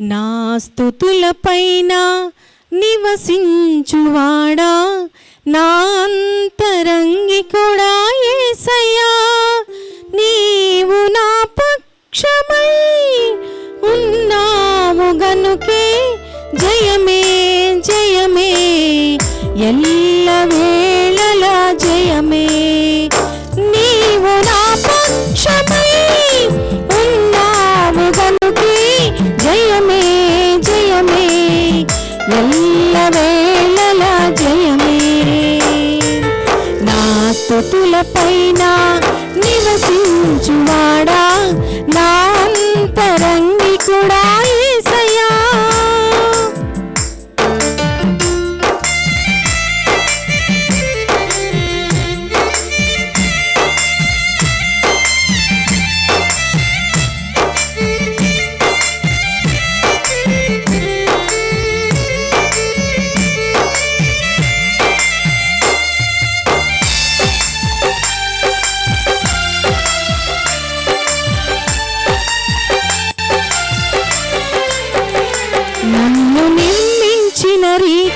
నా స్థుతులపైన నివసించువాడా? నా అంతరంగి కూడా ఏసయ్యా నీవు నా పక్షమై ఉన్నావు గనుకే. జయమే జయమే ఎల్లి పైన నివసించువాడా?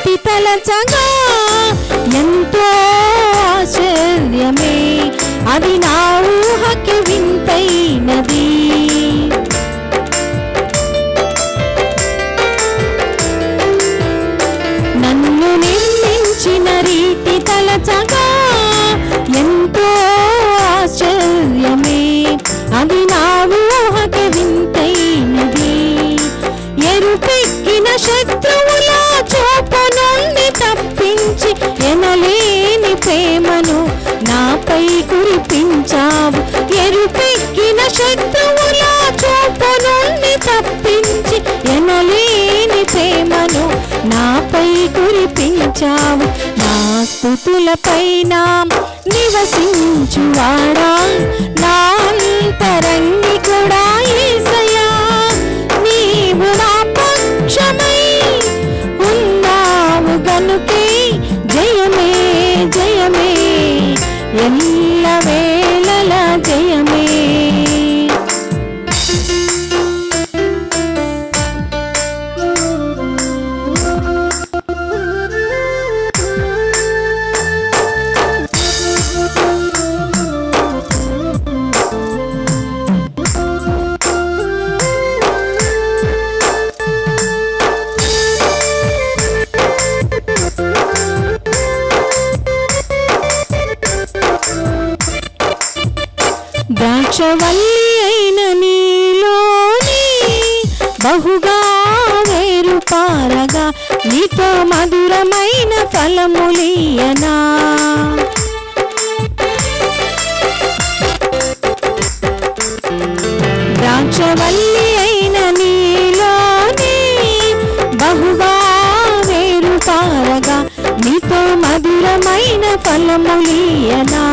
రీతి తలచగా ఎంతో ఆశ్చర్యమే. అది నా ఊహకి వింతైనది. నన్ను నిర్మించిన రీతి తలచగా ఎంతో ఆశ్చర్యమే. అది నాపై కురిపించావు. ఎరుపెక్కిన శత్రువుల చూపు నుండి తప్పించి ఎనలేని ప్రేమను నాపై కురిపించావు. నా స్థుతుల పైన నివసించువాడా. నా అంతరంగ ద్రాక్షవల్లి అయిన నీలోని బహుగా వేరు పారగా నీతో మధురమైన ఫలములియనా ద్రాక్షవల్లి అయిన నీలోని బహుగా వేరు పారగా నీతో మధురమైన ఫలములియనా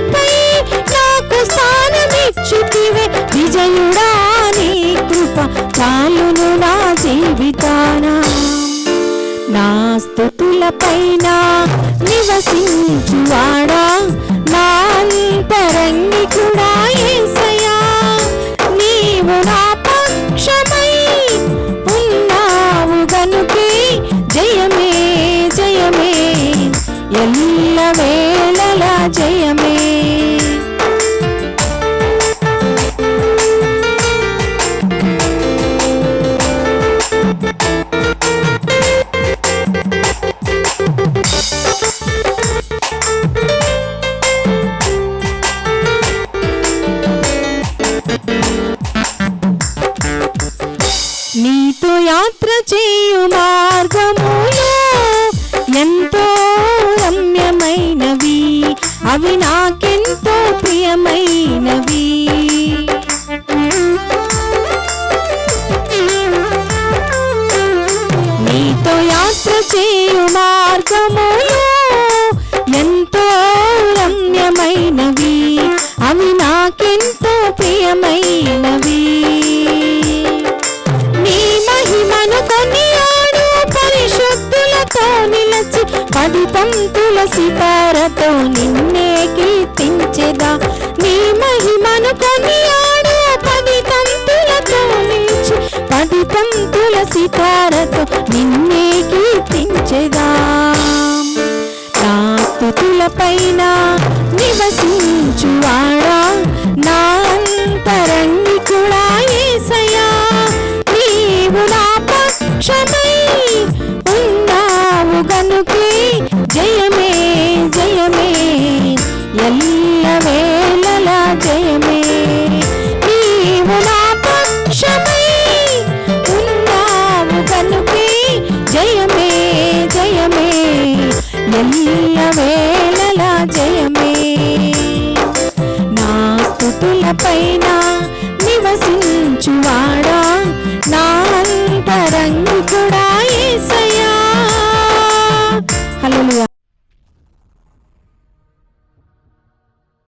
స్థలములపై నాకు స్థానమిచ్చితివే. విజయుడా నీ కృప చాలును నా జీవితాన. నా స్థుతులపైన నివసించువాడా. నా అంతరంగి కూడా ఏసయా. నీవు నా పక్షమై ఉన్నావు గనుకే జయమే జయమే ఎల్ల చేయు మార్గములు ఎంతో రమ్యమైనవి. అవి నాకెంతో ప్రియమైనవి. నీ మహిమను కొనియాడు పరిశుద్ధులతో నిలచి పది పంతుల సితారతో నిన్నే కీర్తించెదా. నీ మహిమను కొనియాడు పైన నివసించువాడా? నా అంతరంగికుడా ఏసయా నీవు నా పక్షమై ఉన్నావు గనుకే. జయమే జయమే ఎల్ల వేళలా జయమే. నీవు నా పక్షమై ఉన్నావు గనుకే. జయమే జయమే ఎల్ల నడిపించువాడా నా